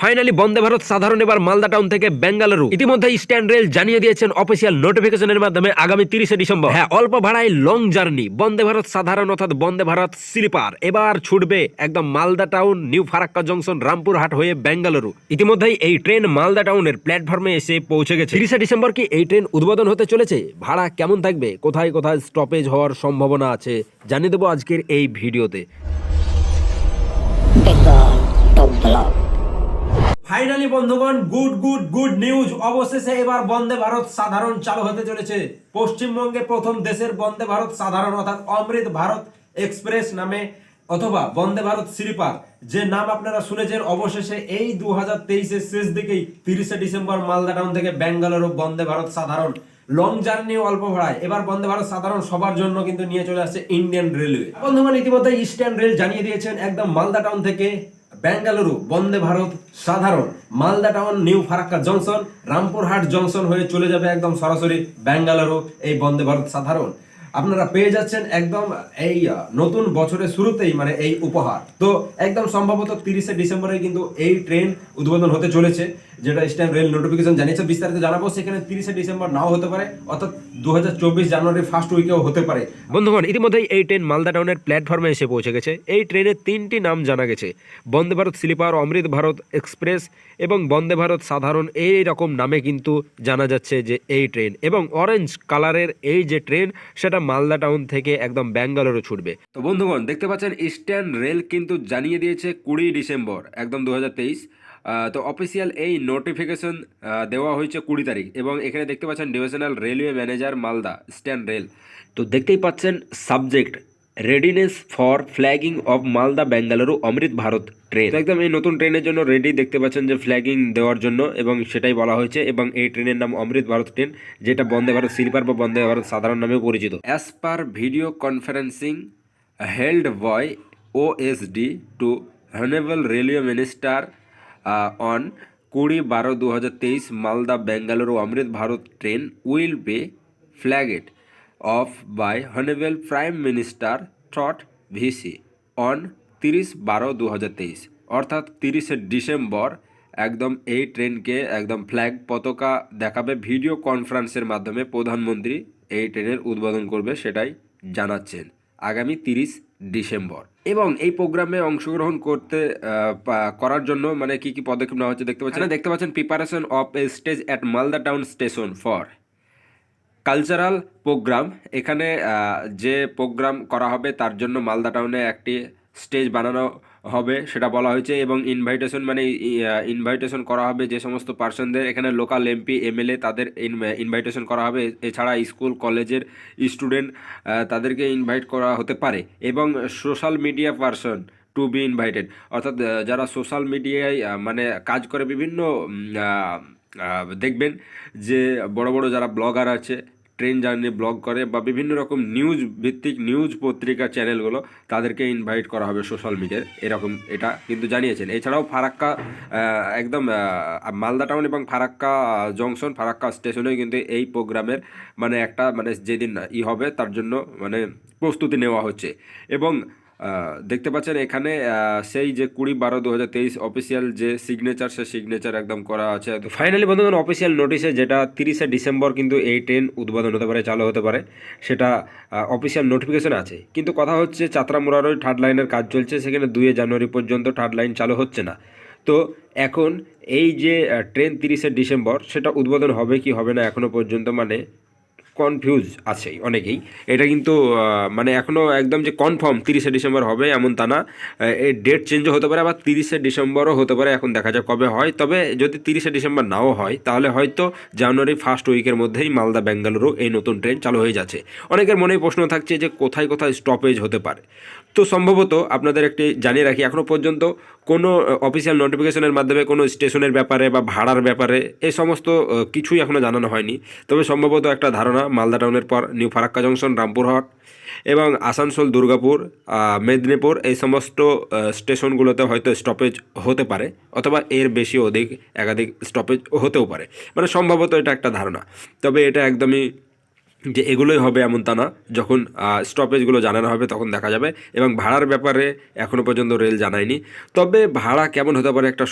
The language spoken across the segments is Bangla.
ফাইনালি বন্দে ভারত সাধারণ এবার মালদা টাউন থেকে বেঙ্গালুরু ইতিমধ্যে স্ট্যান্ড রেল জানিয়ে দিয়েছেন অফিসিয়াল নোটিফিকেশনের মাধ্যমে আগামী তিরিশে ডিসেম্বর। হ্যাঁ অল্প ভাড়ায় লং জার্নি বন্দে ভারত সাধারণ অর্থাৎ বন্দে ভারত স্লিপার এবার ছুটবে একদম Malda town new Farakka junction Rampurhat হয়ে বেঙ্গালুরু ইতিমধ্যেই এই ট্রেন মালদা টাউনের প্ল্যাটফর্মে এসে পৌঁছে গেছে। তিরিশে ডিসেম্বর কি এই ট্রেন উদ্বোধন হতে চলেছে? ভাড়া কেমন থাকবে? কোথায় কোথায় স্টপেজ হওয়ার সম্ভাবনা আছে? জানিয়ে দেবো আজকের এই ভিডিওতে. ফাইনালি বন্ধুগণ, গুড গুড গুড নিউজ। অবশেষে এবার বন্দে ভারত সাধারণ চালু হতে চলেছে। পশ্চিমবঙ্গে প্রথম দেশের বন্দে ভারত সাধারণ, অর্থাৎ অমৃত ভারত এক্সপ্রেস নামে, অথবা বন্দে ভারত স্লিপার যে নাম আপনারা শুনেছেন, অবশেষে এই দু হাজার তেইশের শেষ দিকেই তিরিশে ডিসেম্বর মালদা টাউন থেকে বেঙ্গালুরু বন্দে ভারত সাধারণ। লং জার্নি অল্প ভাড়ায়। এবার বন্দে ভারত সাধারণ সবার জন্য কিন্তু নিয়ে চলে আসছে ইন্ডিয়ান রেলওয়ে। বন্ধুগণ, ইতিমধ্যে ইস্টার্ন রেল জানিয়ে দিয়েছেন, একদম মালদা টাউন থেকে Bengaluru, Vande Bharat, Sadharan, Malda town, new Farakka junction, Rampurhat junction হয়ে চলে যাবে একদম সরাসরি বেঙ্গালুরু, এই বন্দে ভারত সাধারণ। আপনারা পেয়ে যাচ্ছেন একদম এই নতুন বছরের শুরুতেই মানে এই উপহার। তো একদম সম্ভবত তিরিশে ডিসেম্বরে কিন্তু এই ট্রেন উদ্বোধন হতে চলেছে। যেটা স্ট্যান্ড রেল নোটিফিকেশন জানিয়েছে, বিস্তারিত জানাব। সেখানে তিরিশে ডিসেম্বর নাও হতে পারে, অর্থাৎ দু জানুয়ারি ফার্স্ট উইকেও হতে পারে। বন্ধুগণ, ইতিমধ্যেই এই ট্রেন মালদা টাউনের প্ল্যাটফর্মে এসে পৌঁছে গেছে। এই ট্রেনের তিনটি নাম জানা গেছে। বন্দে ভারত স্লিপার অমৃত ভারত এক্সপ্রেস এবং বন্দে ভারত সাধারণ এই রকম নামে কিন্তু জানা যাচ্ছে যে এই ট্রেন এবং অরেঞ্জ কালারের এই যে ট্রেন, সেটা মালদা টাউন থেকে একদম ব্যাঙ্গালোরে ছুটবে। তো বন্ধুগণ, দেখতে পাচ্ছেন ইস্টার্ন রেল কিন্তু জানিয়ে দিয়েছে কুড়ি ডিসেম্বর একদম দু হাজার তেইশ। তো অফিসিয়াল এই নোটিফিকেশন দেওয়া হয়েছে কুড়ি তারিখ এবং এখানে দেখতে পাচ্ছেন divisional railway manager Malda stand rail তো দেখতেই পাচ্ছেন subject readiness for flagging off Malda Bengaluru Amrit Bharat train একদম এই নতুন ট্রেনের জন্য রেডি দেখতে পাচ্ছেন যে ফ্ল্যাগিং দেওয়ার জন্য এবং সেটাই বলা হয়েছে এবং এই ট্রেনের নাম অমৃত ভারত ট্রেন যেটা বন্দে ভারত স্লিপার বা বন্দে ভারত সাধারণ নামেও পরিচিত। As per video conferencing held by OSD to honourable railway minister on কুড়ি বারো দু হাজার তেইশ Malda, Bengaluru, Amrit Bharat train will be flagged off by honourable prime minister through VC on তিরিশ বারো দু হাজার তেইশ, অর্থাৎ তিরিশে ডিসেম্বর একদম এই ট্রেনকে একদম ফ্ল্যাগ পতাকা দেখাবে ভিডিও কনফারেন্সের মাধ্যমে প্রধানমন্ত্রী এই ট্রেনের উদ্বোধন করবে সেটাই জানাচ্ছেন। আগামী তিরিশ ডিসেম্বর। এবং এই প্রোগ্রামে অংশগ্রহণ করতে করার জন্য মানে কি কি পদক্ষেপ নেওয়া হচ্ছে দেখতে পাচ্ছেন? দেখতে পাচ্ছেন preparation of a stage at Malda town station for cultural programme এখানে যে প্রোগ্রাম করা হবে তার জন্য মালদা টাউনে একটি স্টেজ বানানো হবে, সেটা বলা হয়েছে এবং ইনভাইটেশন মানে ইনভাইটেশন করা হবে যে সমস্ত পার্সনদের এখানে লোকাল এমপি এমএলএ তাদের ইনভাইটেশন করা হবে। এছাড়া স্কুল কলেজের স্টুডেন্ট তাদেরকে ইনভাইট করা হতে পারে। এবং social media person to be invited অর্থাৎ যারা সোশ্যাল মিডিয়ায় মানে কাজ করে বিভিন্ন দেখবেন যে বড় বড় যারা ব্লগার আছে ট্রেন জার্নি ব্লগ করে বা বিভিন্ন রকম নিউজ ভিত্তিক নিউজ পত্রিকা চ্যানেলগুলো তাদেরকে ইনভাইট করা হবে সোশ্যাল মিডিয়ায় এরকম এটা কিন্তু জানিয়েছেন। এছাড়াও ফারাক্কা একদম মালদা টাউন এবং ফারাক্কা জংশন ফারাক্কা স্টেশনেও কিন্তু এই প্রোগ্রামের মানে একটা মানে যেদিন ই হবে তার জন্য মানে প্রস্তুতি নেওয়া হচ্ছে। এবং দেখতে পাচ্ছেন এখানে সেই যে কুড়ি বারো দু হাজার তেইশ অফিসিয়াল যে সিগনেচার সে সিগনেচার একদম করা আছে। তো ফাইনালি বন্ধুগণ অফিসিয়াল নোটিশে যেটা তিরিশে ডিসেম্বর কিন্তু এই ট্রেন উদ্বোধন হতে পারে, চালু হতে পারে, সেটা অফিসিয়াল নোটিফিকেশন আছে। কিন্তু কথা হচ্ছে চাত্রামুরারই থার্ড লাইনের কাজ চলছে, সেখানে দুই জানুয়ারি পর্যন্ত থার্ড লাইন চালু হচ্ছে না। তো এখন এই যে ট্রেন তিরিশে ডিসেম্বর, সেটা উদ্বোধন হবে কি হবে না এখনও পর্যন্ত মানে কনফিউজ আছে অনেকেই। এটা কিন্তু মানে এখনও একদম যে কনফার্ম তিরিশে ডিসেম্বর হবে এমন তা না। এ ডেট চেঞ্জও হতে পারে আবার তিরিশে ডিসেম্বরও হতে পারে এখন দেখা যাক কবে হয়। তবে যদি তিরিশে ডিসেম্বর নাও হয়, তাহলে হয়তো জানুয়ারি ফার্স্ট উইকের মধ্যেই মালদা, বেঙ্গালুরু এই নতুন ট্রেন চালু হয়ে যাচ্ছে। অনেকের মনেই প্রশ্ন থাকছে যে কোথায় কোথায় স্টপেজ হতে পারে। তো সম্ভবত আপনাদের একটি জানিয়ে রাখি এখনও পর্যন্ত কোনো অফিসিয়াল নোটিফিকেশনের মাধ্যমে কোনো স্টেশনের ব্যাপারে বা ভাড়ার ব্যাপারে এই সমস্ত কিছুই এখনও জানানো হয়নি। তবে সম্ভবত একটা ধারণা, মালদা টাউনের পর নিউ ফারাক্কা জংশন, রামপুরহাট এবং আসানসোল, দুর্গাপুর মেদিনীপুর এই সমস্ত স্টেশনগুলোতে হয়তো স্টপেজ হতে পারে অথবা এর বেশি অধিক একাধিক স্টপেজ হতেও পারে। মানে সম্ভবত এটা একটা ধারণা। তবে এটা একদমই যে এগুলোই হবে এমন তা না। যখন স্টপেজগুলো জানানো হবে তখন দেখা যাবে এবং ভাড়ার ব্যাপারে এখনও পর্যন্ত রেল জানায়নি। তবে ভাড়া কেমন হতে পারে একটা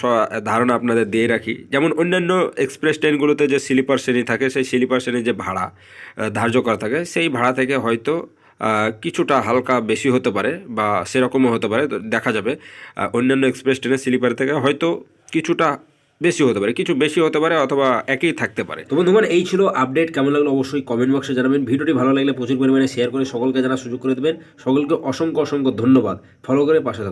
ধারণা আপনাদের দিয়ে রাখি। যেমন অন্যান্য এক্সপ্রেস ট্রেনগুলোতে যে স্লিপার শ্রেণি থাকে, সেই স্লিপার শ্রেণির যে ভাড়া ধার্য করা থাকে, সেই ভাড়া থেকে হয়তো কিছুটা হালকা বেশি হতে পারে বা সেরকমও হতে পারে। দেখা যাবে অন্যান্য এক্সপ্রেস ট্রেনের স্লিপার থেকে হয়তো কিছুটা বেশি হতে পারে, কিছু বেশি হতে পারে অথবা একই থাকতে পারে। তো বন্ধুগণ, এই ছিল আপডেট, কেমন লাগল অবশ্যই কমেন্ট বক্সে জানাবেন। ভিডিওটি ভালো লাগলে প্রচুর পরিমাণে শেয়ার করে সকলকে জানার সুযোগ করে দেবেন। সকলকে অসংখ্য অসংখ্য ধন্যবাদ। ফলো করে পাশে